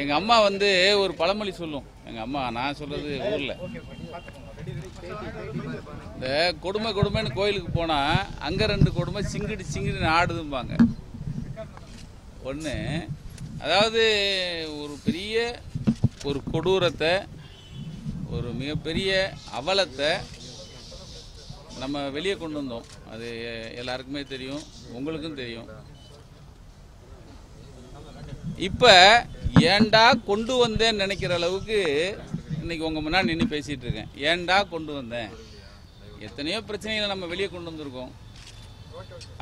எங்க அம்மா வந்து ஒரு பழமொழி சொல்லும். எங்க அம்மா நான் சொல்றது ஊர்ல. இந்த கொடுமை கொடுமைன்னு கோயிலுக்கு போனா அங்க ரெண்டு கொடுமை சிங்கிடி சிங்கிடி ஆடுதும்பாங்க. ஒன்று அதாவது ஒரு பெரிய ஒரு கொடூரத்தை ஒரு மிகப்பெரிய அவலத்தை நம்ம வெளியே கொண்டு வந்தோம். அது எல்லாருக்குமே தெரியும் உங்களுக்கும் தெரியும். இப்போ ஏன்டா கொண்டு வந்தேன்னு நினைக்கிற அளவுக்கு இன்னைக்கு உங்கள் முன்னாடி நின்று பேசிகிட்டு இருக்கேன். ஏன்டா கொண்டு வந்தேன்? எத்தனையோ பிரச்சனைகளை நம்ம வெளியே கொண்டு வந்திருக்கோம்.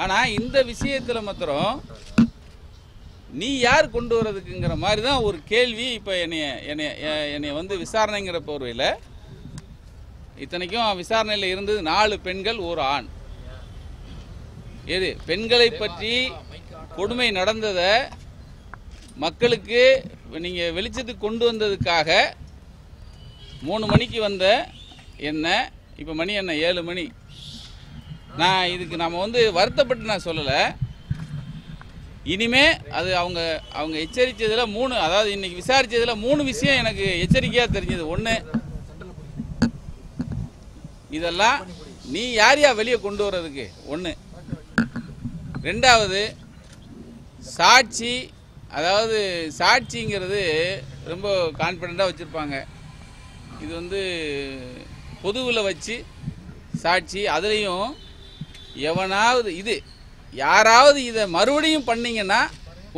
ஆனால் இந்த விஷயத்தில் மாத்திரம் நீ யார் கொண்டு வர்றதுக்குங்கிற மாதிரி தான் ஒரு கேள்வி இப்போ என்னைய என்னைய என்னைய வந்து விசாரணைங்கிற போர்வையில் இத்தனைக்கும் விசாரணையில் இருந்தது நாலு பெண்கள் ஒரு ஆண். எது? பெண்களை பற்றி கொடுமை நடந்ததை மக்களுக்கு நீங்கள் வெளிச்சத்துக்கு கொண்டு வந்ததுக்காக மூணு மணிக்கு வந்த என்ன இப்போ மணி என்ன? ஏழு மணி. நான் இதுக்கு நம்ம வந்து வருத்தப்பட்டு நான் சொல்லலை. இனிமே அது அவங்க அவங்க எச்சரித்ததில் மூணு அதாவது இன்னைக்கு விசாரித்ததில் மூணு விஷயம் எனக்கு எச்சரிக்கையாக தெரிஞ்சது. ஒன்று இதெல்லாம் நீ யார் யா வெளியே கொண்டு வர்றதுக்கு? ஒன்று ரெண்டாவது சாட்சி அதாவது சாட்சிங்கிறது ரொம்ப கான்ஃபிடண்ட்டாக வச்சுருப்பாங்க. இது வந்து பொதுவில் வச்சு சாட்சி அதுலேயும் எவனாவது இது யாராவது இதை மறுபடியும் பண்ணீங்கன்னா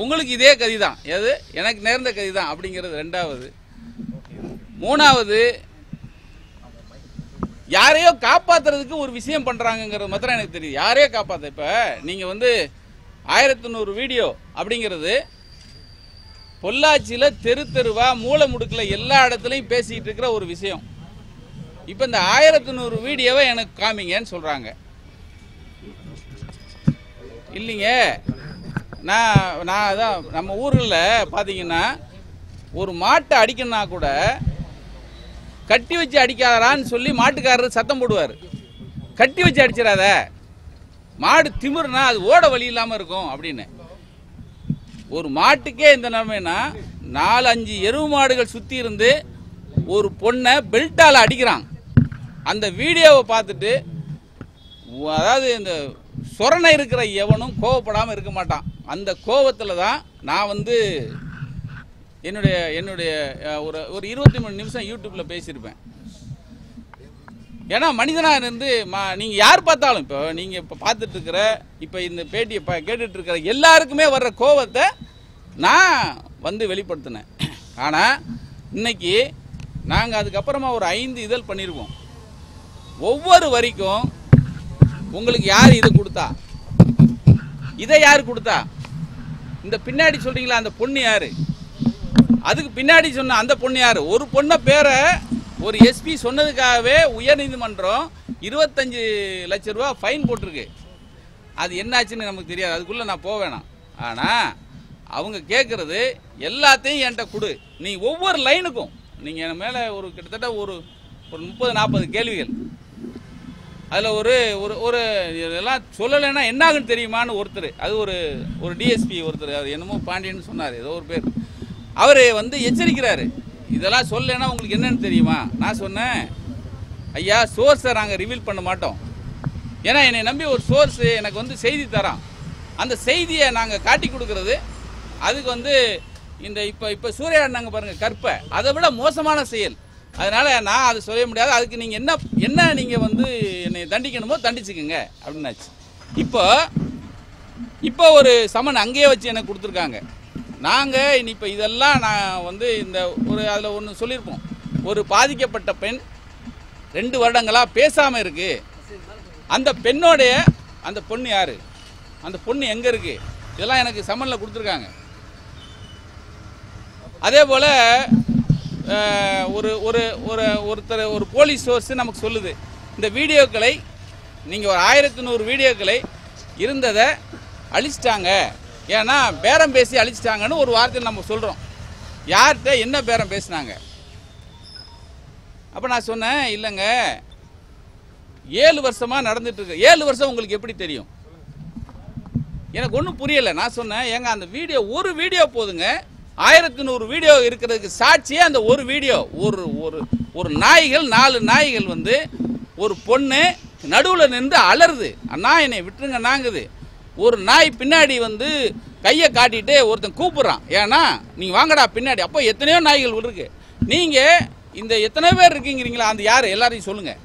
உங்களுக்கு இதே கதி தான் எது? எனக்கு நேர்ந்த கதி தான் அப்படிங்கிறது ரெண்டாவது. மூணாவது யாரையோ காப்பாத்துறதுக்கு ஒரு விஷயம் பண்ணுறாங்கங்கிறது மாத்திரம் எனக்கு தெரியுது. யாரையோ காப்பாத்த இப்போ நீங்கள் வந்து ஆயிரத்தி நூறு வீடியோ அப்படிங்கிறது பொள்ளாச்சியில் தெரு தெருவா மூளை முடுக்கில் எல்லா இடத்துலையும் பேசிக்கிட்டு இருக்கிற ஒரு விஷயம். இப்போ இந்த ஆயிரத்தி நூறு வீடியோவை எனக்கு காமிங்கன்னு சொல்கிறாங்க இல்லைங்க. நான் நான் அதான் நம்ம ஊரில் பார்த்தீங்கன்னா ஒரு மாட்டை அடிக்கணும்னா கூட கட்டி வச்சு அடிக்காதான்னு சொல்லி மாட்டுக்காரர் சத்தம் போடுவார். கட்டி வச்சு அடிச்சிடாத. மாடு திமிருனா அது ஓட வழி இல்லாமல் இருக்கும் அப்படின்னு. ஒரு மாட்டுக்கே இந்த நிலைமைனா நாலு அஞ்சு எருவு மாடுகள் சுற்றி இருந்து ஒரு பொண்ணை பெல்ட்டால் அடிக்கிறான் அந்த வீடியோவை பார்த்துட்டு அதாவது இந்த சொரணை இருக்கிற எவனும் கோவப்படாமல் இருக்க மாட்டான். அந்த கோவத்தில் தான் நான் வந்து என்னுடைய என்னுடைய ஒரு ஒரு இருபத்தி மூணு நிமிஷம் யூடியூப்பில் பேசியிருப்பேன். ஏன்னா மனிதனாக இருந்து மா நீங்கள் யார் பார்த்தாலும் இப்போ நீங்கள் இப்போ பார்த்துட்டு இருக்கிற இப்போ இந்த பேட்டியை பா கேட்டுட்டு இருக்கிற எல்லாருக்குமே வர்ற கோபத்தை நான் வந்து வெளிப்படுத்தினேன். ஆனால் இன்னைக்கு நாங்கள் அதுக்கப்புறமா ஒரு ஐந்து இதழ் பண்ணியிருக்கோம் ஒவ்வொரு வரிக்கும் உங்களுக்கு யார் இதை கொடுத்தா? இதை யார் கொடுத்தா? இந்த பின்னாடி சொல்கிறீங்களா அந்த பொண்ணு யார்? அதுக்கு பின்னாடி சொன்ன அந்த பொண்ணு யார்? ஒரு பொண்ணை பேரை ஒரு எஸ்பி சொன்னதுக்காகவே உயர்நீதிமன்றம் இருபத்தஞ்சு லட்ச ரூபா ஃபைன் போட்டிருக்கு. அது என்னாச்சுன்னு நமக்கு தெரியாது. அதுக்குள்ளே நான் போக வேணாம். ஆனால் அவங்க கேட்குறது எல்லாத்தையும் என்கிட்ட கொடு. நீ ஒவ்வொரு லைனுக்கும் நீங்கள் என் மேலே ஒரு கிட்டத்தட்ட ஒரு ஒரு முப்பது நாற்பது கேள்விகள். அதில் ஒரு ஒரு ஒரு இதெல்லாம் சொல்லலைன்னா என்னாகுன்னு தெரியுமான்னு ஒருத்தர். அது ஒரு ஒரு டிஎஸ்பி ஒருத்தர். அது என்னமோ பாண்டியன்னு சொன்னார். ஏதோ ஒரு பேர். அவர் வந்து எச்சரிக்கிறாரு. இதெல்லாம் சொல்லலைன்னா உங்களுக்கு என்னன்னு தெரியுமா? நான் சொன்னேன். ஐயா சோர்ஸை நாங்கள் ரிவீல் பண்ண மாட்டோம். ஏன்னா என்னை நம்பி ஒரு சோர்ஸ் எனக்கு வந்து செய்தி தரான். அந்த செய்தியை நாங்கள் காட்டி கொடுக்கறது அதுக்கு வந்து இந்த இப்போ இப்போ சூறையாடினாங்க பாருங்கள் கற்பை. அதை விட மோசமான செயல். அதனால் நான் அதை சொல்ல முடியாது. அதுக்கு நீங்கள் என்ன என்ன நீங்கள் வந்து என்னை தண்டிக்கணுமோ தண்டிச்சுக்கோங்க அப்படின்னாச்சு. இப்போ இப்போ ஒரு சமன் அங்கேயே வச்சு எனக்கு கொடுத்துருக்காங்க. நாங்கள் இனி இப்போ இதெல்லாம் நான் வந்து இந்த ஒரு அதில் ஒன்று சொல்லியிருப்போம். ஒரு பாதிக்கப்பட்ட பெண் ரெண்டு வருடங்களாக பேசாமல் இருக்கு. அந்த பெண்ணோடைய அந்த பொண்ணு யார்? அந்த பொண்ணு எங்கே இருக்கு? இதெல்லாம் எனக்கு சம்மனில் கொடுத்துருக்காங்க. அதே போல் ஒரு ஒரு ஒரு ஒருத்தர் ஒரு போலீஸ் சோர்ஸ் நமக்கு சொல்லுது. இந்த வீடியோக்களை நீங்கள் ஒரு ஆயிரத்தி நூறு வீடியோக்களை இருந்ததை அழிச்சிட்டாங்க. ஏன்னா பேரம் பேசி அழிச்சிட்டாங்கன்னு ஒரு வார்த்தையில் நம்ம சொல்கிறோம் யார்கிட்ட என்ன பேரம் பேசினாங்க? அப்போ நான் சொன்னேன் இல்லைங்க ஏழு வருஷமாக நடந்துட்டுருக்கு. ஏழு வருஷம் உங்களுக்கு எப்படி தெரியும்? எனக்கு ஒன்றும் புரியலை. நான் சொன்னேன் ஏங்க அந்த வீடியோ ஒரு வீடியோ போதுங்க. ஆயிரத்தி நூறு வீடியோ இருக்கிறதுக்கு சாட்சியே அந்த ஒரு வீடியோ. ஒரு ஒரு ஒரு நாய்கள் நாலு நாய்கள் வந்து ஒரு பொண்ணு நடுவில் நின்று அலறுது. அண்ணா என்னை விட்டுருங்க நாங்குது. ஒரு நாய் பின்னாடி வந்து கையை காட்டிட்டு ஒருத்தன் கூப்பிட்றான். ஏன்னா நீங்கள் வாங்கடா பின்னாடி. அப்போ எத்தனையோ நாய்கள் இருக்கு. நீங்கள் இந்த எத்தனை பேர் இருக்கீங்கிறீங்களா? அந்த யார்? எல்லாரையும் சொல்லுங்கள்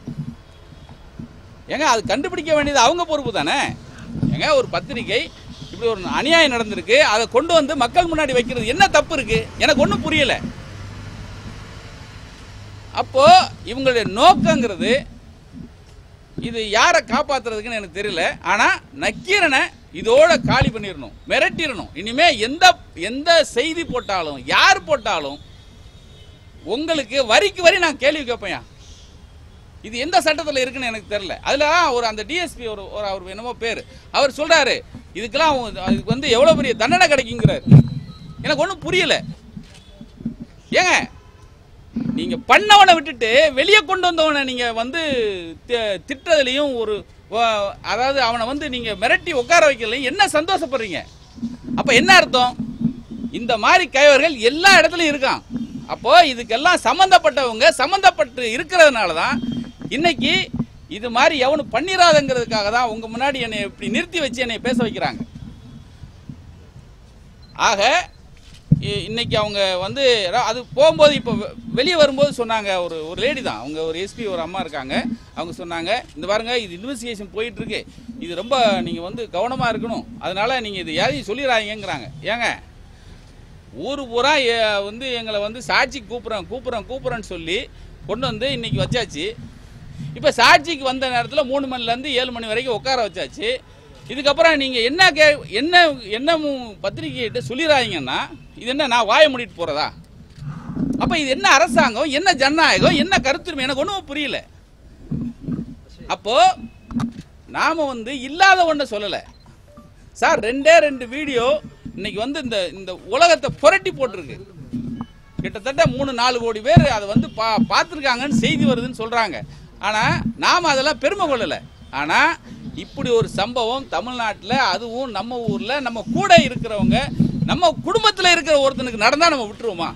ஏங்க அது கண்டுபிடிக்க வேண்டியது அவங்க பொறுப்பு தானே? ஏங்க ஒரு பத்திரிகை இப்படி ஒரு அநியாயம் நடந்திருக்கு. அதை கொண்டு வந்து மக்கள் முன்னாடி வைக்கிறது என்ன தப்பு இருக்கு? எனக்கு ஒன்றும் புரியலை. அப்போ இவங்களுடைய நோக்கங்கிறது இது யாரை காப்பாத்துறதுக்குன்னு எனக்கு தெரியல. ஆனால் நக்கீரனை இதோட காலி பண்ணிடணும் மிரட்டிடணும் இனிமே எந்த எந்த செய்தி போட்டாலும் யார் போட்டாலும் உங்களுக்கு வரிக்கு வரி நான் கேள்வி கேட்பேன் இது எந்த சட்டத்தில் இருக்குன்னு எனக்கு தெரியல. அதில் ஒரு அந்த டிஎஸ்பி ஒரு ஒரு அவர் என்னமோ பேர். அவர் சொல்கிறாரு இதுக்கெல்லாம் அவங்க- அதுக்கு வந்து எவ்வளோ பெரிய தண்டனை கிடைக்குங்கிறாரு. எனக்கு ஒன்றும் புரியலை. ஏங்க நீங்கள் பண்ணவனை விட்டுட்டு வெளியே கொண்டு வந்தவனை நீங்கள் வந்து தி- ஒரு அதாவது அவனை வந்து நீங்கள் மிரட்டி உட்கார வைக்கல என்ன சந்தோஷப்படுறீங்க? அப்போ என்ன அர்த்தம்? இந்த மாதிரி கைவர்கள் எல்லா இடத்துலையும் இருக்கான். அப்போது இதுக்கெல்லாம் சம்மந்தப்பட்டவங்க சம்மந்தப்பட்டு இருக்கிறதுனால தான் இன்னைக்கு இது மாதிரி எவனும் பண்ணிடாதங்கிறதுக்காக தான் உங்கள் முன்னாடி என்னை இப்படி நிறுத்தி வச்சு என்னை பேச வைக்கிறாங்க. ஆக இன்னைக்கு அவங்க வந்து அது போகும்போது இப்போ வெளியே வரும்போது சொன்னாங்க ஒரு ஒரு லேடி தான். அவங்க ஒரு எஸ்பி ஒரு அம்மா இருக்காங்க. அவங்க சொன்னாங்க இந்த பாருங்க இது இன்வெஸ்டிகேஷன் போயிட்டு இருக்கு இது ரொம்ப நீங்கள் வந்து கவனமாக இருக்கணும். அதனால நீங்கள் இது யாரையும் சொல்லிடுறாங்கங்கிறாங்க ஏங்க ஊர் பூரா வந்து எங்களை வந்து சாட்சி கூப்பிட்றேன் கூப்பிட்றேன் கூப்பிட்றேன்னு சொல்லி கொண்டு வந்து இன்னைக்கு வச்சாச்சு. இப்போ சாட்சிக்கு வந்த நேரத்தில் மூணு மணிலேருந்து ஏழு மணி வரைக்கும் உட்கார வச்சாச்சு. இதுக்கப்புறம் நீங்கள் என்ன கே என்ன என்ன பத்திரிகைகிட்ட பத்திரிக்கையிட்ட சொல்லிடுறாங்கன்னா இது என்ன நான் வாய மூடிட்டு போகிறதா அப்போ இது என்ன அரசாங்கம் என்ன ஜனநாயகம் என்ன கருத்துரிமை எனக்கு ஒன்றும் புரியல. அப்போது நாம் வந்து இல்லாத ஒன்றை சொல்லலை. சார் ரெண்டே ரெண்டு வீடியோ இன்னைக்கு வந்து இந்த இந்த உலகத்தை புரட்டி போட்டிருக்கு. கிட்டத்தட்ட மூணு நாலு கோடி பேர் அதை வந்து பா பார்த்துருக்காங்கன்னு செய்தி வருதுன்னு சொல்கிறாங்க ஆனால் நாம் அதெல்லாம் பெருமை கொள்ளலை ஆனால் இப்படி ஒரு சம்பவம் தமிழ்நாட்டில் அதுவும் நம்ம ஊரில் நம்ம கூட இருக்கிறவங்க நம்ம குடும்பத்தில் இருக்கிற ஒருத்தனுக்கு நடந்தால் நம்ம விட்டுருவோமா?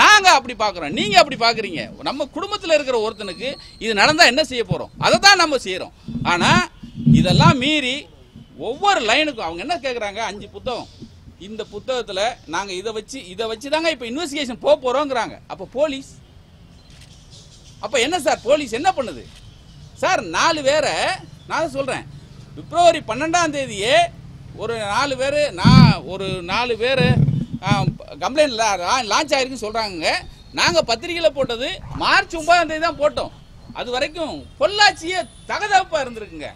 நாங்கள் அப்படி பார்க்குறோம் நீங்கள் அப்படி பார்க்குறீங்க நம்ம குடும்பத்தில் இருக்கிற ஒருத்தனுக்கு இது நடந்தால் என்ன செய்ய போகிறோம் அதை தான் நம்ம செய்கிறோம் ஆனால் இதெல்லாம் மீறி ஒவ்வொரு லைனுக்கும் அவங்க என்ன கேட்குறாங்க அஞ்சு புத்தகம். இந்த புத்தகத்தில் நாங்கள் இதை வச்சு இதை வச்சு தாங்க இப்போ இன்வெஸ்டிகேஷன் போக போகிறோங்கிறாங்க அப்போ போலீஸ். அப்போ என்ன சார்? போலீஸ் என்ன பண்ணுது? சார் நாலு பேரை நான் சொல்கிறேன் பிப்ரவரி பன்னெண்டாம் தேதியே ஒரு நாலு பேர் நான் ஒரு நாலு பேர் கம்ப்ளைண்ட் லான்ச் ஆகிருக்குன்னு சொல்கிறாங்க நாங்கள் பத்திரிக்கையில் போட்டது மார்ச் ஒன்பதாம் தேதி தான் போட்டோம். அது வரைக்கும் பொள்ளாச்சியே தகதப்பாக இருந்திருக்குங்க.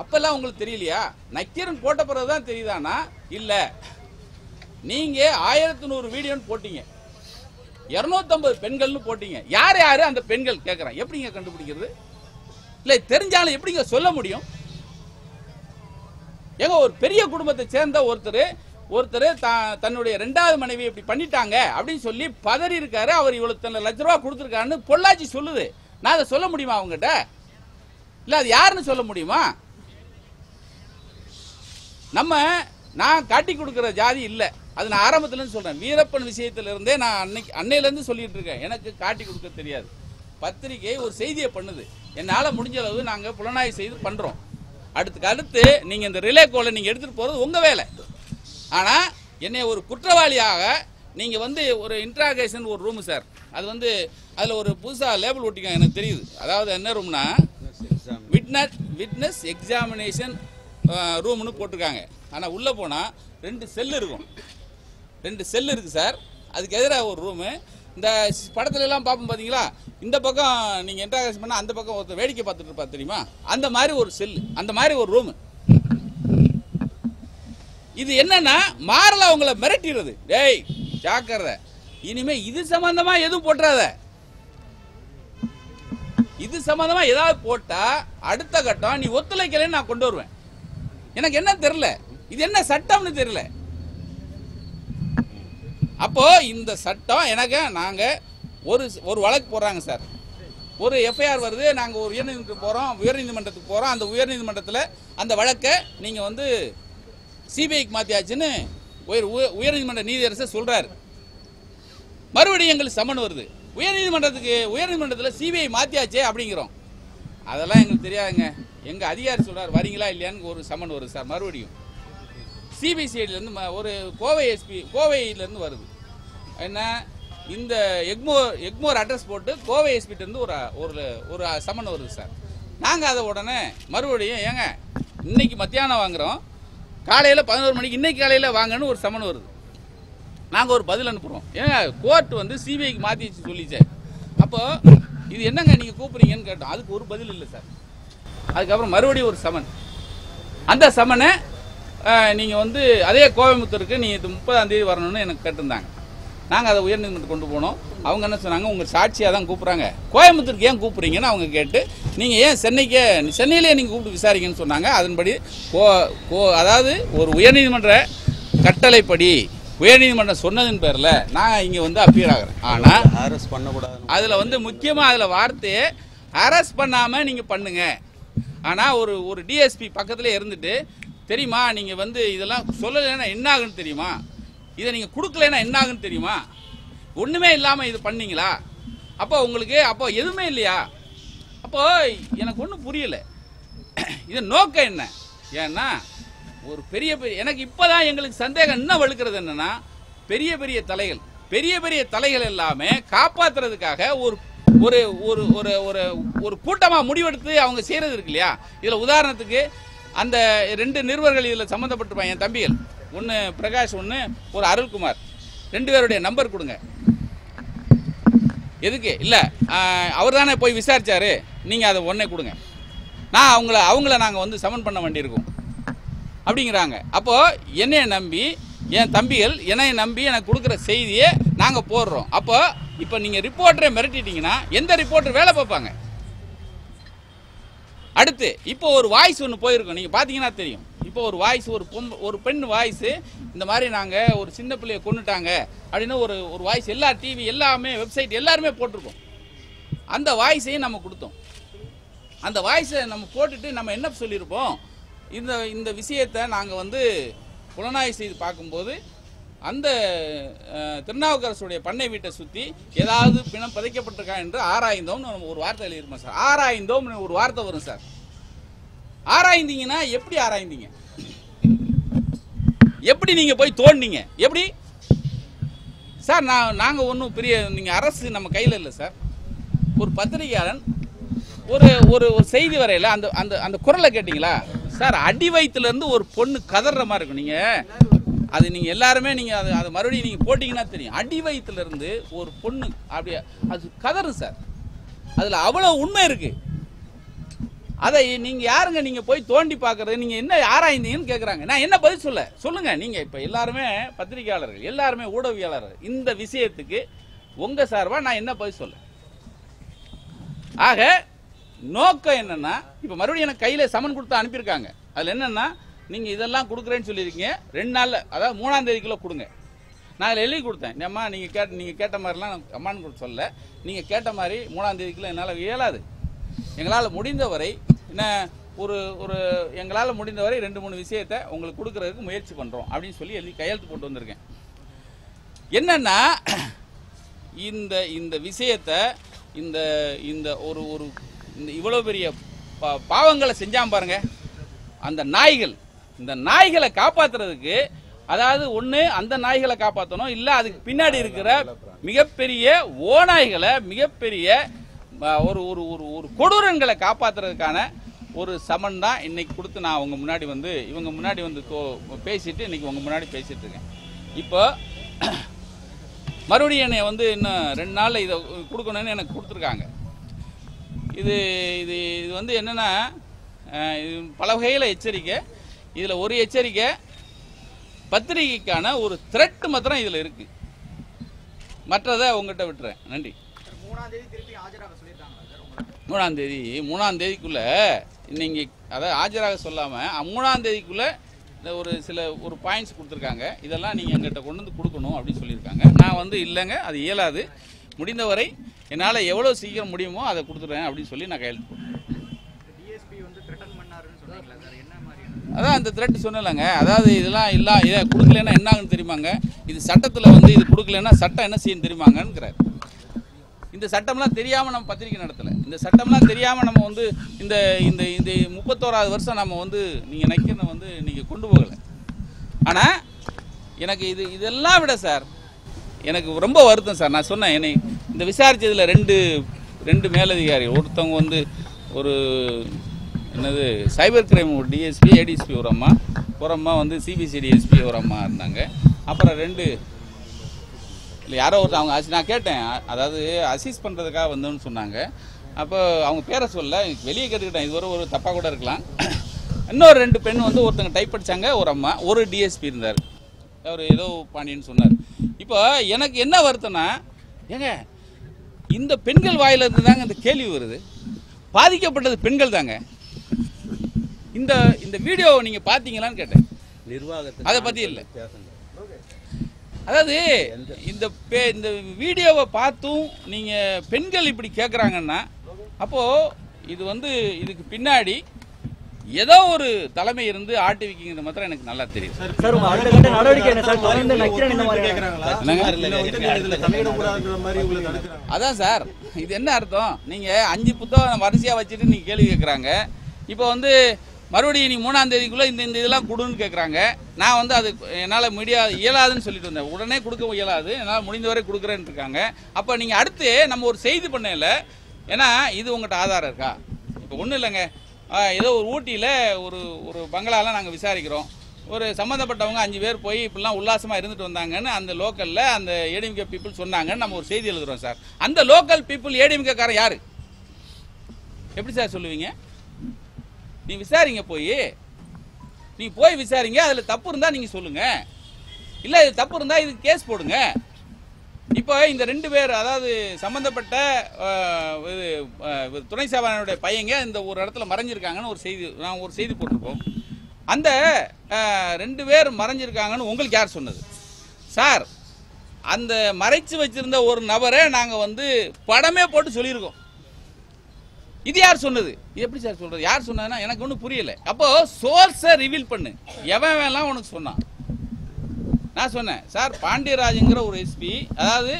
அப்போல்லாம் உங்களுக்கு தெரியலையா? நக்கீரன் போட்ட பிறகு தான் தெரியுதானா? இல்லை. நீங்கள் ஆயிரத்தி நூறு வீடியோன்னு போட்டீங்க. இரநூத்தம்பது பெண்கள்னு போட்டீங்க. யார் யார் அந்த பெண்கள் கேட்குறேன் எப்படிங்க கண்டுபிடிக்கிறது? இல்லை தெரிஞ்சாலும் எப்படிங்க சொல்ல முடியும்? ஏங்க ஒரு பெரிய குடும்பத்தை சேர்ந்த ஒருத்தர் ஒருத்தர் தன்னுடைய ரெண்டாவது மனைவி இப்படி பண்ணிட்டாங்க அப்படின்னு சொல்லி பதறி இருக்காரு. அவர் இவ்வளவு லட்ச ரூபா கொடுத்துருக்காருன்னு பொள்ளாச்சி சொல்லுது. நான் அதை சொல்ல முடியுமா அவங்ககிட்ட? இல்லை அது யாருன்னு சொல்ல முடியுமா? நம்ம நான் காட்டி கொடுக்குற ஜாதி இல்லை. அது நான் ஆரம்பத்துலேருந்து சொல்கிறேன் வீரப்பன் விஷயத்திலிருந்தே நான் அன்னைக்கு அன்னையிலேருந்து சொல்லிட்டு இருக்கேன். எனக்கு காட்டி கொடுக்க தெரியாது. பத்திரிகை ஒரு செய்தியை பண்ணுது. என்னால் முடிஞ்ச அளவு நாங்கள் புலனாய்வு செய்து பண்ணுறோம் அடுத்துக்கு அடுத்து நீங்கள் இந்த ரிலே கோலை நீங்கள் எடுத்துகிட்டு போகிறது உங்கள் வேலை. ஆனால் என்னை ஒரு குற்றவாளியாக நீங்கள் வந்து ஒரு இன்ட்ராகேஷன் ஒரு ரூமு சார். அது வந்து அதில் ஒரு புதுசாக லேபிள் ஒட்டிக்க எனக்கு தெரியுது. அதாவது என்ன ரூம்னா விட்னஸ் விட்னஸ் எக்ஸாமினேஷன் ரூம்னு போட்டிருக்காங்க. ஆனால் உள்ளே போனால் ரெண்டு செல் இருக்கும். ரெண்டு செல் இருக்குது சார். அதுக்கு எதிராக ஒரு ரூமு இந்த படத்துல எல்லாம் பார்ப்போம் பார்த்தீங்களா இந்த பக்கம் நீங்கள் இன்ட்ராகேஷன் பண்ணால் அந்த பக்கம் ஒருத்தர் வேடிக்கை பார்த்துட்டு இருப்பா தெரியுமா? அந்த மாதிரி ஒரு செல் அந்த மாதிரி ஒரு ரூமு இது என்னன்னா மாறல அவங்கள மிரட்டிடுறது. டேய் ஜாக்கிரத. இனிமே இது சம்பந்தமா எதுவும் போட்டுறாத இது சம்பந்தமா ஏதாவது போட்டா அடுத்த கட்டம் நீ ஒத்துழைக்கலைன்னு நான் கொண்டு வருவேன். எனக்கு என்ன தெரியல? இது என்ன சட்டம்னு தெரியல. அப்போ இந்த சட்டம் எனக்கு நாங்க ஒரு ஒரு வழக்கு போடுறாங்க சார். ஒரு எஃப்ஐஆர் வருது நாங்க ஒரு உயர்நீதிமன்றத்துக்கு போறோம் உயர்நீதிமன்றத்துக்கு போறோம் அந்த உயர்நீதிமன்றத்தில் அந்த வழக்கை நீங்க வந்து சிபிஐக்கு மாத்தியாச்சுன்னு உயர் உய- உயர்நீதிமன்ற நீதியரசர் சொல்றாரு. மறுபடியும் எங்களுக்கு சம்மன் வருது. உயர்நீதிமன்றத்துக்கு உயர்நீதிமன்றத்தில் சிபிஐ மாத்தியாச்சே அப்படிங்கிறோம். அதெல்லாம் எங்களுக்கு தெரியாதுங்க. எங்க அதிகாரி சொல்கிறார் வரீங்களா இல்லையான்னு ஒரு சம்மன் வருது சார் மறுபடியும். சிபிசிஐடிலேருந்து ஒரு கோவை எஸ்பி கோவையிலேருந்து வருது. என்ன இந்த எக்மோர் எக்மோர் அட்ரஸ் போட்டு கோவை எஸ்பிட்டேருந்து ஒரு ஒரு ஒரு சம்மன் வருது சார். நாங்கள் அதை உடனே மறுபடியும் ஏங்க இன்னைக்கு மத்தியானம் வாங்குறோம். காலையில் பதினோரு மணிக்கு இன்னைக்கு காலையில் வாங்கன்னு ஒரு சம்மன் வருது. நாங்கள் ஒரு பதில் அனுப்புகிறோம் ஏங்க கோர்ட் வந்து சிபிஐக்கு மாற்றி வச்சு சொல்லிச்சே. அப்போது இது என்னங்க நீங்கள் கூப்பிட்றீங்கன்னு கேட்டோம். அதுக்கு ஒரு பதில் இல்லை சார். அதுக்கப்புறம் மறுபடியும் ஒரு சமன் அந்த சமனை நீங்கள் வந்து அதே கோயம்புத்தூருக்கு நீங்கள் இது முப்பதாம் தேதி வரணும்னு எனக்கு கேட்டிருந்தாங்க. நாங்கள் அதை உயர்நீதிமன்றம் கொண்டு போனோம். அவங்க என்ன சொன்னாங்க உங்கள் சாட்சியாக தான் கூப்பிட்றாங்க. கோயம்புத்தூருக்கு ஏன் கூப்பிட்றீங்கன்னு அவங்க கேட்டு நீங்கள் ஏன் சென்னைக்கே சென்னையிலே நீங்கள் கூப்பிட்டு விசாரிங்கன்னு சொன்னாங்க. அதன்படி கோ கோ அதாவது ஒரு உயர்நீதிமன்ற கட்டளைப்படி உயர்நீதிமன்றம் சொன்னதின் பேரில் நான் இங்கே வந்து அப்பீல் ஆகிறேன். ஆனால் ஹாரஸ் பண்ணக்கூடாது அதில் வந்து முக்கியமாக அதில் வார்த்தையை அரெஸ்ட் பண்ணாமல் நீங்கள் பண்ணுங்க. ஆனால் ஒரு ஒரு டிஎஸ்பி பக்கத்தில் இருந்துட்டு தெரியுமா நீங்கள் வந்து இதெல்லாம் சொல்லலைன்னா என்ன ஆகுன்னு தெரியுமா? இதை நீங்கள் கொடுக்கலன்னா என்ன ஆகுன்னு தெரியுமா? ஒன்றுமே இல்லாமல் இது பண்ணீங்களா? அப்போ உங்களுக்கு அப்போ எதுவுமே இல்லையா? அப்போ எனக்கு ஒன்றும் புரியலை. இது நோக்கம் என்ன? ஏன்னா ஒரு பெரிய பெரிய எனக்கு இப்போதான் எங்களுக்கு சந்தேகம் இன்னும் வலுக்கிறது என்னன்னா பெரிய பெரிய தலைகள். பெரிய பெரிய தலைகள் எல்லாமே காப்பாற்றுறதுக்காக ஒரு ஒரு ஒரு ஒரு ஒரு ஒரு கூட்டமாக முடிவெடுத்து அவங்க செய்கிறது இருக்கு இல்லையா? இதில் உதாரணத்துக்கு அந்த ரெண்டு நிருபர்கள் இதில் சம்மந்தப்பட்டிருப்பாங்க என் தம்பிகள். ஒன்று பிரகாஷ் ஒன்று ஒரு அருள்குமார். ரெண்டு பேருடைய நம்பர் கொடுங்க. எதுக்கு? இல்லை அவர் தானே போய் விசாரிச்சாரு. நீங்கள் அதை ஒன்றே கொடுங்க. நான் அவங்கள அவங்கள நாங்கள் வந்து சமன் பண்ண வேண்டியிருக்கோம். அப்படிங்கிறாங்க. அப்போது என்னையை நம்பி என் தம்பிகள் என்னை நம்பி எனக்கு கொடுக்குற செய்தியை நாங்கள் போடுறோம். அப்போ இப்போ நீங்கள் ரிப்போர்ட்டரை மிரட்டிட்டீங்கன்னா எந்த ரிப்போர்ட்டர் வேலை பார்ப்பாங்க? அடுத்து இப்போ ஒரு வாய்ஸ் ஒன்று போயிருக்கோம். நீங்கள் பார்த்தீங்கன்னா தெரியும். இப்போ ஒரு வாய்ஸ் ஒரு பொம் ஒரு பெண் வாய்ஸ் இந்த மாதிரி நாங்கள் ஒரு சின்ன பிள்ளைய கொண்டுட்டாங்க அப்படின்னு ஒரு ஒரு வாய்ஸ் எல்லா டிவி எல்லாமே வெப்சைட் எல்லாருமே போட்டிருக்கோம். அந்த வாய்ஸையும் நம்ம கொடுத்தோம். அந்த வாய்ஸை நம்ம போட்டுட்டு நம்ம என்ன சொல்லியிருப்போம்? இந்த இந்த விஷயத்தை நாங்கள் வந்து புலனாய்வு செய்து பார்க்கும்போது அந்த திருநாவுக்கரசுடைய பண்ணை வீட்டை சுற்றி ஏதாவது பிணம் பதைக்கப்பட்டிருக்கா என்று ஆராய்ந்தோம்னு நம்ம ஒரு வார்த்தை எழுதியிருப்போம் சார். ஆராய்ந்தோம்னு ஒரு வார்த்தை வரும் சார். ஆராய்ந்தீங்கன்னா எப்படி ஆராய்ந்தீங்க? எப்படி நீங்கள் போய் தோண்டிங்க எப்படி? சார் நான் நாங்கள் ஒன்றும் பெரிய நீங்கள் அரசு நம்ம கையில் இல்லை சார். ஒரு பத்திரிகையாளன் ஒரு ஒரு ஒரு செய்தி வரையில் அந்த அந்த அந்த குரலை கேட்டிங்களா? சார் அடி வயிற்றுலேருந்து ஒரு பொண்ணு கதற மாதிரி இருக்கும். நீங்கள் அது நீங்கள் எல்லாருமே நீங்கள் அது அது மறுபடியும் நீங்கள் போட்டிங்கன்னா தெரியும். அடி வயிற்றுலேருந்து ஒரு பொண்ணு அப்படியே அது கதறு சார். அதில் அவ்வளோ உண்மை இருக்குது அதை நீங்க யாருங்க? நீங்க போய் தோண்டி பார்க்குறது நீங்க என்ன ஆராய்ந்தீங்கன்னு கேக்குறாங்க. நான் என்ன பதில் சொல்ல? சொல்லுங்க. நீங்க இப்ப எல்லாருமே பத்திரிகையாளர்கள் எல்லாருமே ஊடகவியலாளர்கள் இந்த விஷயத்துக்கு உங்க சார்பா நான் என்ன பதில் சொல்ல? ஆக நோக்கம் என்னன்னா இப்போ மறுபடியும் எனக்கு கையில் சமன் கொடுத்து அனுப்பியிருக்காங்க. அதில் என்னன்னா நீங்கள் இதெல்லாம் கொடுக்குறேன்னு சொல்லியிருக்கீங்க. ரெண்டு நாளில் அதாவது மூணாம் தேதிக்குள்ளே கொடுங்க. நான் அதில் எழுதி கொடுத்தேன். அம்மா நீங்கள் கேட்ட நீங்கள் கேட்ட மாதிரிலாம் அம்மான்னு கொடுத்து சொல்ல நீங்கள் கேட்ட மாதிரி மூணாம் தேதிக்குள்ளே என்னால் இயலாது. எங்களால் முடிந்தவரை என்ன ஒரு ஒரு எங்களால் முடிந்தவரை ரெண்டு மூணு விஷயத்தை உங்களுக்கு கொடுக்கறதுக்கு முயற்சி பண்ணுறோம் அப்படின்னு சொல்லி எழுதி கையெழுத்து போட்டு வந்திருக்கேன். என்னன்னா இந்த இந்த விஷயத்தை இந்த இந்த ஒரு ஒரு இந்த இவ்வளோ பெரிய பா- பாவங்களை செஞ்சாம பாருங்க. அந்த நாய்கள் இந்த நாய்களை காப்பாற்றுறதுக்கு அதாவது ஒன்று அந்த நாய்களை காப்பாற்றணும் இல்லை அதுக்கு பின்னாடி இருக்கிற மிகப்பெரிய ஓநாய்களை மிகப்பெரிய ஒரு ஒரு ஒரு ஒரு கொடூரன்களை காப்பாத்துறதுக்கான ஒரு சமன் தான் இன்னைக்கு கொடுத்து நான் அவங்க முன்னாடி வந்து இவங்க முன்னாடி வந்து பேசிட்டு இன்னைக்கு உங்க முன்னாடி பேசிட்டு இருக்கேன். இப்போ மறுபடியும் என்னை வந்து இன்னும் ரெண்டு நாளில் இதை கொடுக்கணும்னு எனக்கு கொடுத்துருக்காங்க. இது இது இது வந்து என்னென்னா இது பல வகையில் எச்சரிக்கை. இதில் ஒரு எச்சரிக்கை பத்திரிகைக்கான ஒரு த்ரெட் மாத்திரம் இதில் இருக்குது மற்றதை உங்ககிட்ட விட்டுறேன். நன்றி. மூணாம் தேதி மூணாம் தேதி மூணாம் தேதிக்குள்ள நீங்கள் அதாவது ஆஜராக சொல்லாமல் மூணாம் தேதிக்குள்ள இந்த ஒரு சில ஒரு பாயிண்ட்ஸ் கொடுத்துருக்காங்க. இதெல்லாம் நீங்கள் எங்கிட்ட கொண்டு வந்து கொடுக்கணும் அப்படின்னு சொல்லியிருக்காங்க. நான் வந்து இல்லைங்க அது இயலாது. முடிந்தவரை என்னால் எவ்வளோ சீக்கிரம் முடியுமோ அதை கொடுத்துட்றேன் அப்படின்னு சொல்லி நான் கையெழுத்து போட்டேன் அதான் அந்த த்ரெட் சொன்னலங்க அதாவது இதெல்லாம் இல்லா இதை கொடுக்கலன்னா என்ன ஆகுன்னு தெரியுமாங்க? இது சட்டத்தில் வந்து இது கொடுக்கலன்னா சட்டம் என்ன செய்யும் தெரியுமாங்கங்கிறார் இந்த சட்டம்லாம் தெரியாமல் நம்ம பத்திரிக்கை நடத்தலை. இந்த சட்டம்லாம் தெரியாமல் நம்ம வந்து இந்த இந்த இந்த முப்பத்தோராது வருஷம் நம்ம வந்து நீங்கள் நைக்கிறத வந்து நீங்கள் கொண்டு போகலை. ஆனால் எனக்கு இது இதெல்லாம் விட சார் எனக்கு ரொம்ப வருத்தம் சார். நான் சொன்னேன் என்னை இந்த விசாரித்ததில் ரெண்டு ரெண்டு மேலதிகாரி. ஒருத்தவங்க வந்து ஒரு என்னது சைபர் கிரைம் ஒரு டிஎஸ்பி ஏடிஎஸ்பி ஒரு அம்மா. ஒரு அம்மா வந்து சிபிசிடிஎஸ்பி ஒரு அம்மா இருந்தாங்க. அப்புறம் ரெண்டு இல்லை யாரோ ஒருத்தர் அவங்க நான் கேட்டேன். அதாவது அசீஸ் பண்ணுறதுக்காக வந்தோன்னு சொன்னாங்க. அப்போ அவங்க பேரை சொல்ல வெளியே கேட்டுக்கிட்டேன். இது ஒரு தப்பாக கூட இருக்கலாம். இன்னொரு ரெண்டு பெண் வந்து ஒருத்தங்க டைப் படிச்சாங்க ஒரு அம்மா ஒரு டிஎஸ்பி இருந்தார். அவர் ஏதோ பாண்டியன்னு சொன்னார். இப்போ எனக்கு என்ன வருத்தம்னா ஏங்க இந்த பெண்கள் வாயிலிருந்து தாங்க இந்த கேள்வி வருது. பாதிக்கப்பட்டது பெண்கள் தாங்க. இந்த இந்த வீடியோவை நீங்கள் பார்த்தீங்களான்னு கேட்டேன். நிர்வாகத்துக்கு அதை பத்தி இல்ல. அதாவது இந்த பே- இந்த வீடியோவை பார்த்தும் நீங்க பெண்கள் இப்படி கேட்குறாங்கன்னா அப்போ இது வந்து இதுக்கு பின்னாடி ஏதோ ஒரு தலைமை இருந்து ஆட்டி வைக்கிங்கிறது மாத்திரம் எனக்கு நல்லா தெரியும். அதான் சார் இது என்ன அர்த்தம்? நீங்க அஞ்சு புத்தகம் வரிசையா வச்சுட்டு நீங்க கேள்வி கேட்குறாங்க இப்போ வந்து மறுபடியும் நீ மூணாம் தேதிக்குள்ளே இந்த இந்த இதெல்லாம் கொடுன்னு கேட்குறாங்க நான் வந்து அது என்னால் மீடியா இயலாதுன்னு சொல்லிட்டு வந்தேன் உடனே கொடுக்க இயலாது. என்னால் முடிந்தவரை கொடுக்குறேன்னு இருக்காங்க. அப்போ நீங்கள் அடுத்து நம்ம ஒரு செய்தி பண்ணல ஏன்னா இது உங்கள்கிட்ட ஆதாரம் இருக்கா? இப்போ ஒன்றும் இல்லைங்க. ஏதோ ஒரு ஊட்டியில் ஒரு ஒரு பங்களாலாம் நாங்கள் விசாரிக்கிறோம். ஒரு சம்மந்தப்பட்டவங்க அஞ்சு பேர் போய் இப்படிலாம் உல்லாசமாக இருந்துட்டு வந்தாங்கன்னு அந்த லோக்கலில் அந்த ஏடிஎம்கே பீப்புள் சொன்னாங்கன்னு நம்ம ஒரு செய்தி எழுதுகிறோம் சார். அந்த லோக்கல் பீப்புள் ஏடிஎம்கே காரன் எப்படி சார் சொல்லுவீங்க? நீ விசாரிங்க போய். நீ போய் விசாரிங்க அதில் தப்பு இருந்தால் நீங்கள் சொல்லுங்க. இல்லை இது தப்பு இருந்தால் இதுக்கு கேஸ் போடுங்க. இப்போ இந்த ரெண்டு பேர் அதாவது சம்மந்தப்பட்ட இது, துணை சபாநாயகருடைய பையங்க இந்த ஒரு இடத்துல மறைஞ்சிருக்காங்கன்னு ஒரு செய்தி நான் ஒரு செய்தி போட்டிருப்போம் அந்த ரெண்டு பேர் மறைஞ்சிருக்காங்கன்னு உங்களுக்கு யார் சொன்னது? சார் அந்த மறைச்சு வச்சிருந்த ஒரு நபரை நாங்கள் வந்து படமே போட்டு சொல்லியிருக்கோம். இது யார் சொன்னது? இது எப்படி சார் சொல்றது? யார் சொன்னதுன்னா எனக்கு ஒன்றும் புரியல. அப்போ சோர்ஸை ரிவீல் பண்ணு. எவன் வேணாம் உனக்கு சொன்னான். நான் சொன்னேன் சார் பாண்டியராஜுங்கிற ஒரு எஸ்பி அதாவது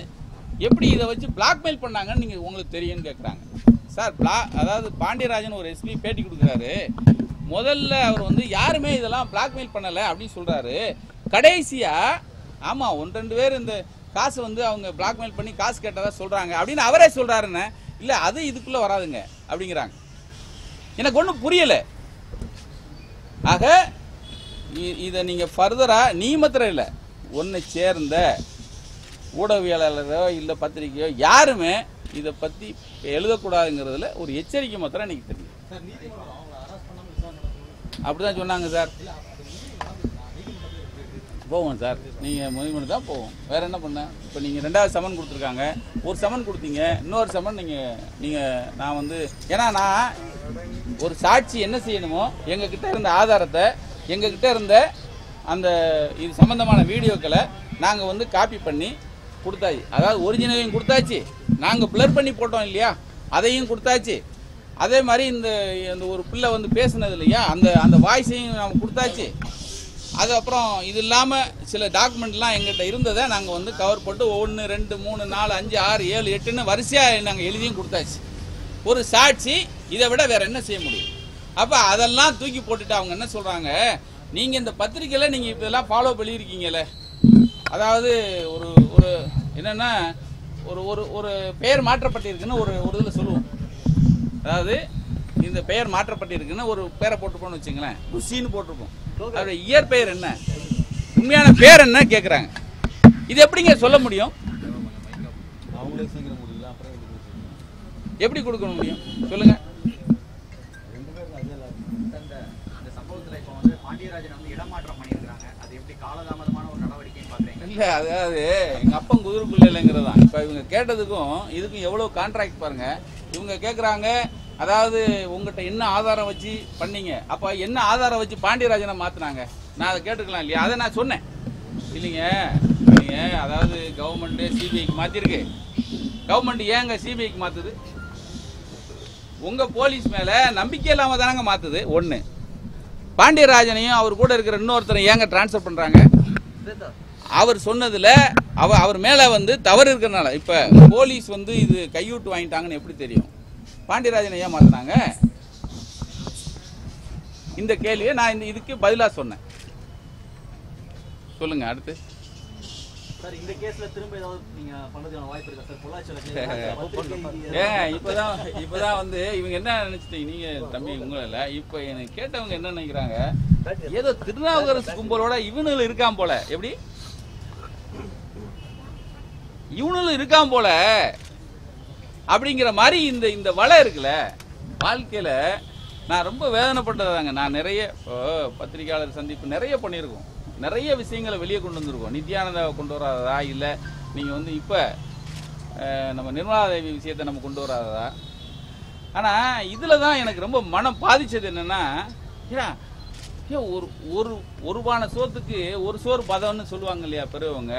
எப்படி இதை வச்சு பிளாக்மெயில் பண்ணாங்கன்னு நீங்கள் உங்களுக்கு தெரியும்னு கேட்குறாங்க சார் பிளா அதாவது பாண்டியராஜன் ஒரு எஸ்பி பேட்டி கொடுக்குறாரு. முதல்ல அவர் வந்து யாருமே இதெல்லாம் பிளாக்மெயில் பண்ணலை அப்படின்னு சொல்கிறாரு கடைசியாக ஆமாம் ஒன்று ரெண்டு பேர் இந்த காசு வந்து அவங்க பிளாக்மெயில் பண்ணி காசு கேட்டதாக சொல்கிறாங்க அப்படின்னு அவரே சொல்கிறாருன்னு இல்லை அது இதுக்குள்ளே வராதுங்க அப்படிங்கிறாங்க. எனக்கு ஒன்றும் புரியலை. ஆக இதை நீங்கள் ஃபர்தராக நீ மாத்திரம் இல்லை ஒன்று சேர்ந்த ஊடகவியலாளரோ இல்லை பத்திரிக்கையோ யாருமே இதை பற்றி எழுதக்கூடாதுங்கிறதுல ஒரு எச்சரிக்கை மாத்திரம் எனக்கு தெரியும். அப்படிதான் சொன்னாங்க சார். போவோம் சார். நீங்கள் முடிவு தான் போவோம். வேறு என்ன பண்ண? இப்போ நீங்கள் ரெண்டாவது சமன் கொடுத்துருக்காங்க. ஒரு சமன் கொடுத்தீங்க. இன்னொரு சமன் நீங்கள் நீங்கள் நான் வந்து ஏன்னா நான் ஒரு சாட்சி என்ன செய்யணுமோ எங்ககிட்ட இருந்த ஆதாரத்தை எங்ககிட்ட இருந்த அந்த இது சம்மந்தமான வீடியோக்களை நாங்கள் வந்து காப்பி பண்ணி கொடுத்தாச்சு. அதாவது ஒரிஜினலையும் கொடுத்தாச்சு. நாங்கள் பிளர் பண்ணி போட்டோம் இல்லையா? அதையும் கொடுத்தாச்சு. அதே மாதிரி இந்த இந்த ஒரு பிள்ளை வந்து பேசுனது இல்லையா? அந்த அந்த வாய்ஸையும் நாம் கொடுத்தாச்சு. அதுக்கப்புறம் இது இல்லாமல் சில டாக்குமெண்ட்லாம் எங்கிட்ட இருந்ததை நாங்கள் வந்து கவர் போட்டு ஒன்று ரெண்டு மூணு நாலு அஞ்சு ஆறு ஏழு எட்டுன்னு வரிசையாக நாங்கள் எழுதியும் கொடுத்தாச்சு. ஒரு சாட்சி இதை விட வேறு என்ன செய்ய முடியும்? அப்போ அதெல்லாம் தூக்கி போட்டுட்டு அவங்க என்ன சொல்கிறாங்க நீங்கள் இந்த பத்திரிக்கையில் நீங்கள் இதெல்லாம் ஃபாலோ பண்ணியிருக்கீங்களே அதாவது ஒரு ஒரு என்னென்னா ஒரு ஒரு ஒரு பெயர் மாற்றப்பட்டிருக்குன்னு ஒரு ஒரு இதில் சொல்லுவோம். அதாவது இந்த பெயர் மாற்றப்பட்டிருக்குன்னு ஒரு பேரை போட்டுப்போம்னு வச்சுங்களேன். ருசின்னு போட்டிருப்போம். அதோட இயற்பெயர் என்ன? உண்மையான பேர் என்ன கேட்குறாங்க இது எப்படிங்க சொல்ல முடியும்? எப்படி கொடுக்க முடியும்? சொல்லுங்க. ரெண்டு பேரும் அதே லாபம். இந்த இந்த சம்பவத்துல இப்போ வந்து பாண்டியராஜன் வந்து இடமாற்றம் பண்ணியிருக்காங்க அது எப்படி காலதாமதமான ஒரு நடவடிக்கைன்னு பாக்குறீங்க இல்லை அதாவது எங்கள் அப்பன் குதிரை தான் இப்போ இவங்க கேட்டதுக்கும் இதுக்கும் எவ்வளோ கான்ட்ராக்ட் பாருங்க. இவங்க கேட்குறாங்க அதாவது உங்ககிட்ட என்ன ஆதாரம் வச்சு பண்ணீங்க? அப்போ என்ன ஆதாரம் வச்சு பாண்டியராஜனை மாற்றினாங்க நான் அதை கேட்டுக்கலாம் இல்லையா? அதை நான் சொன்னேன். இல்லைங்க நீங்கள் அதாவது கவர்மெண்ட்டு சிபிஐக்கு மாற்றிருக்கு கவர்மெண்ட் ஏங்க சிபிஐக்கு மாற்றுது உங்கள் போலீஸ் மேலே நம்பிக்கை இல்லாமல் தானங்க மாற்றுது ஒன்று பாண்டியராஜனையும் அவர் கூட இருக்கிற இன்னொருத்தரை ஏங்க டிரான்ஸ்ஃபர் பண்றாங்க? அவர் சொன்னதுல அவ அவர் மேல வந்து தவறு இருக்கிறனால. இப்ப போலீஸ் வந்து இது கையூட்டு வாங்கிட்டாங்கன்னு எப்படி தெரியும்? பாண்டியராஜனை ஏன் மாத்தினாங்க இந்த கேள்வியை நான் இந்த இதுக்கு பதிலா சொன்னேன். சொல்லுங்க அடுத்து. சார் இந்த கேஸ்ல திரும்ப ஏதாவது நீங்க பண்றதுக்கான வாய்ப்பு இருக்கா? சார் பொள்ளாச்சி ஏங்க இப்பதான் இப்பதான் வந்து இவங்க என்ன நினைச்சிட்டீங்க நீங்க தம்பி உங்கள இப்ப எனக்கு கேட்டவங்க என்ன நினைக்கிறாங்க? ஏதோ திருநாவுக்கரசு கும்பலோட இவனுல இருக்கான் போல எப்படி? இவனும் இருக்கான் போல அப்படிங்கிற மாதிரி இந்த இந்த வலை இருக்குல்ல வாழ்க்கையில் நான் ரொம்ப வேதனைப்பட்டதாங்க. நான் நிறைய பத்திரிகையாளர் சந்திப்பு நிறைய பண்ணியிருக்கோம். நிறைய விஷயங்களை வெளியே கொண்டு வந்திருக்கோம். நித்யானந்தாவை கொண்டு வராததா? இல்லை நீங்கள் வந்து இப்போ நம்ம நிர்மலா தேவி விஷயத்தை நம்ம கொண்டு வராததா? ஆனால் இதில் தான் எனக்கு ரொம்ப மனம் பாதித்தது என்னென்னா ஏன் ஏன் ஒரு ஒரு ஒரு பானை சோத்துக்கு ஒரு சோறு பதம்னு சொல்லுவாங்க இல்லையா பெரியவங்க?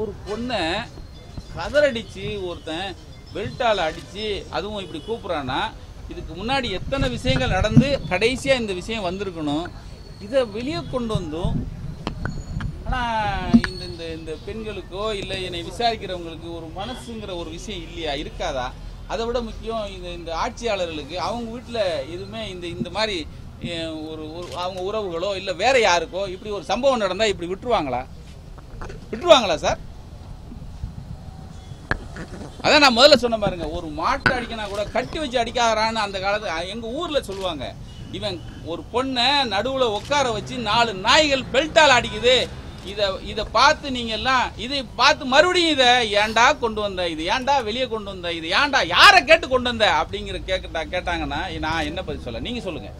ஒரு பொண்ணை கதறடிச்சு ஒருத்தன் பெல்ட்டால் அடிச்சு அதுவும் இப்படி கூப்பிட்றான்னா இதுக்கு முன்னாடி எத்தனை விஷயங்கள் நடந்து கடைசியாக இந்த விஷயம் வந்திருக்கணும் இதை வெளியே கொண்டு வந்தும் ஆனால் இந்த இந்த இந்த பெண்களுக்கோ இல்லை என்னை விசாரிக்கிறவங்களுக்கு ஒரு மனசுங்கிற ஒரு விஷயம் இல்லையா? இருக்காதா? அதை விட முக்கியம் இந்த இந்த ஆட்சியாளர்களுக்கு அவங்க வீட்டில் எதுவுமே இந்த இந்த மாதிரி ஒரு ஒரு அவங்க உறவுகளோ இல்லை வேற யாருக்கோ இப்படி ஒரு சம்பவம் நடந்தால் இப்படி விட்டுருவாங்களா? விட்டுருவாங்களா சார்? அதான் நான் முதல்ல சொன்ன பாருங்க ஒரு மாட்டை அடிக்கனா கூட கட்டி வச்சு அடிக்காதான்னு அந்த காலத்து எங்க ஊர்ல சொல்லுவாங்க. இவன் ஒரு பொண்ணை நடுவுல உட்கார வச்சு நாலு நாய்கள் பெல்ட்டால் அடிக்குது. இதை இதை பார்த்து நீங்க எல்லாம் இதை பார்த்து மறுபடியும் இதை ஏன்டா கொண்டு வந்த இது ஏன்டா வெளியே கொண்டு வந்த இது ஏன்டா யாரை கேட்டு கொண்டு வந்த அப்படிங்கிற கேட்டா கேட்டாங்கன்னா நான் என்ன பதில் சொல்ல நீங்க சொல்லுங்க.